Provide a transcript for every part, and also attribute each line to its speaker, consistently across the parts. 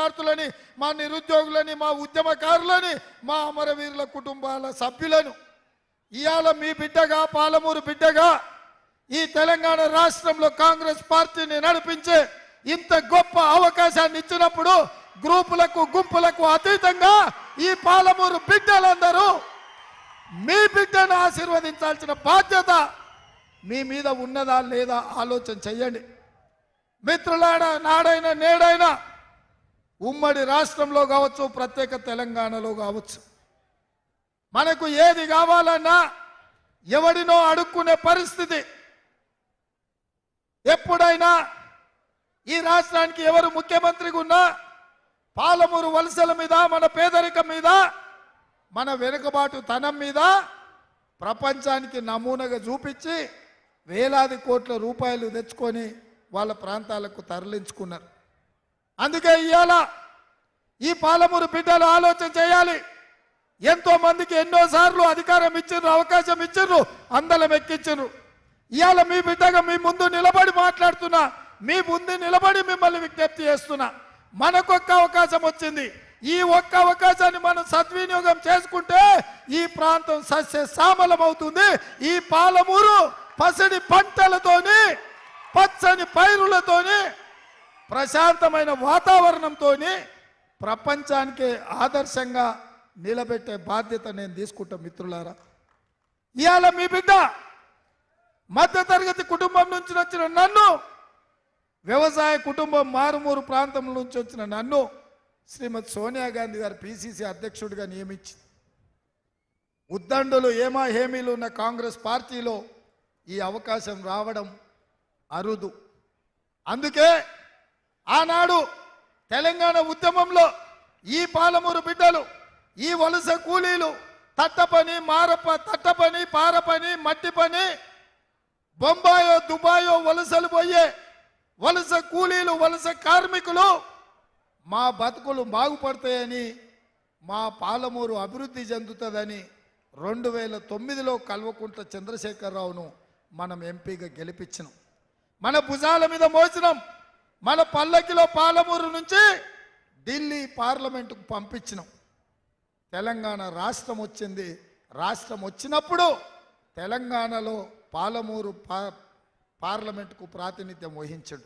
Speaker 1: విద్యార్థులని మా నిరుద్యోగులని మా ఉద్యమకారులని మా అమరవీరుల కుటుంబాల సభ్యులను. ఇవాళ మీ బిడ్డగా పాలమూరు బిడ్డగా ఈ తెలంగాణ రాష్ట్రంలో కాంగ్రెస్ పార్టీని నడిపించే ఇంత గొప్ప అవకాశాన్ని ఇచ్చినప్పుడు గ్రూపులకు గుంపులకు అతీతంగా ఈ పాలమూరు బిడ్డలందరూ మీ బిడ్డను ఆశీర్వదించాల్సిన బాధ్యత మీ మీద ఉన్నదా లేదా ఆలోచన చెయ్యండి. మిత్రులాడ నాడైనా నేడైనా ఉమ్మడి రాష్ట్రంలో కావచ్చు ప్రత్యేక తెలంగాణలో కావచ్చు. మనకు ఏది కావాలన్నా ఎవడినో అడుక్కునే పరిస్థితి. ఎప్పుడైనా ఈ రాష్ట్రానికి ఎవరు ముఖ్యమంత్రిగా ఉన్నా పాలమూరు వలసల మీద మన పేదరికం మీద మన వెనుకబాటు తనం మీద ప్రపంచానికి నమూనాగా చూపించి వేలాది కోట్ల రూపాయలు తెచ్చుకొని వాళ్ళ ప్రాంతాలకు తరలించుకున్నారు. అందుకే ఇవాళ ఈ పాలమూరు బిడ్డలు ఆలోచన చేయాలి. ఎంతో మందికి ఎన్నోసార్లు అధికారం ఇచ్చిండ్రు అవకాశం ఇచ్చిండ్రు అందలం ఎక్కించిండ్రు. ఇవాళ మీ బిడ్డగా మీ ముందు నిలబడి మాట్లాడుతున్నా మీ ముందు నిలబడి మిమ్మల్ని విజ్ఞప్తి చేస్తున్నా. మనకొక్క అవకాశం వచ్చింది. ఈ ఒక్క అవకాశాన్ని మనం సద్వినియోగం చేసుకుంటే ఈ ప్రాంతం సస్య సామలం అవుతుంది ఈ పాలమూరు పసిడి పంటలతోని పచ్చని పైరులతోని ప్రశాంతమైన వాతావరణంతోనే ప్రపంచానికి ఆదర్శంగా నిలబెట్టే బాధ్యత నేను తీసుకుంటా మిత్రులారా. ఇవాళ మీ బిడ్డ మధ్యతరగతి కుటుంబం నుంచి వచ్చిన నన్ను వ్యవసాయ కుటుంబం మారుమూరు ప్రాంతం నుంచి వచ్చిన నన్ను శ్రీమతి సోనియా గాంధీ గారు పిసిసి అధ్యక్షుడిగా నియమించి ఉద్దండులు ఏమా హేమీలు ఉన్న కాంగ్రెస్ పార్టీలో ఈ అవకాశం రావడం అరుదు. అందుకే ఆనాడు తెలంగాణ ఉద్యమంలో ఈ పాలమూరు బిడ్డలు ఈ వలస కూలీలు తట్టపని మారప తట్టపని పారపని మట్టి పని బొంబాయో దుబాయో వలసలు పోయే వలస కూలీలు వలస కార్మికులు మా బతుకులు బాగుపడతాయని మా పాలమూరు అభివృద్ధి చెందుతుందని రెండు వేల తొమ్మిదిలో కల్వకుంట్ల చంద్రశేఖరరావును మనం ఎంపీగా గెలిపించినాం. మన భుజాల మీద మోసినాం. మన పల్లకిలో పాలమూరు నుంచి ఢిల్లీ పార్లమెంటుకు పంపించినాం. తెలంగాణ రాష్ట్రం వచ్చింది. రాష్ట్రం వచ్చినప్పుడు తెలంగాణలో పాలమూరు పా పార్లమెంటుకు ప్రాతినిధ్యం వహించడు.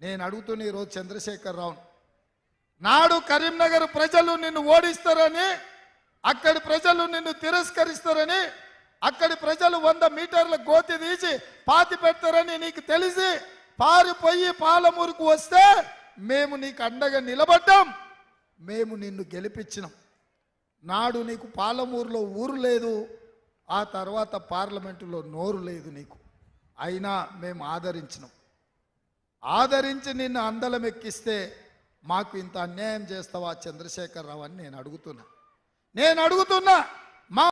Speaker 1: నేను అడుగుతున్న ఈరోజు చంద్రశేఖరరావును నాడు కరీంనగర్ ప్రజలు నిన్ను ఓడిస్తారని అక్కడి ప్రజలు నిన్ను తిరస్కరిస్తారని అక్కడి ప్రజలు వంద మీటర్ల గోతి తీసి పాతి పెడతారని నీకు తెలిసి పారిపోయి పాలమూరుకు వస్తే మేము నీకు అండగా నిలబడ్డాం. మేము నిన్ను గెలిపించినాం. నాడు నీకు పాలమూరులో ఊరు లేదు. ఆ తర్వాత పార్లమెంటులో నోరు లేదు నీకు. అయినా మేము ఆదరించినాం. ఆదరించి నిన్ను అందలం ఎక్కిస్తే మాకు ఇంత అన్యాయం చేస్తావా చంద్రశేఖరరావు అని నేను అడుగుతున్నా. నేను అడుగుతున్నా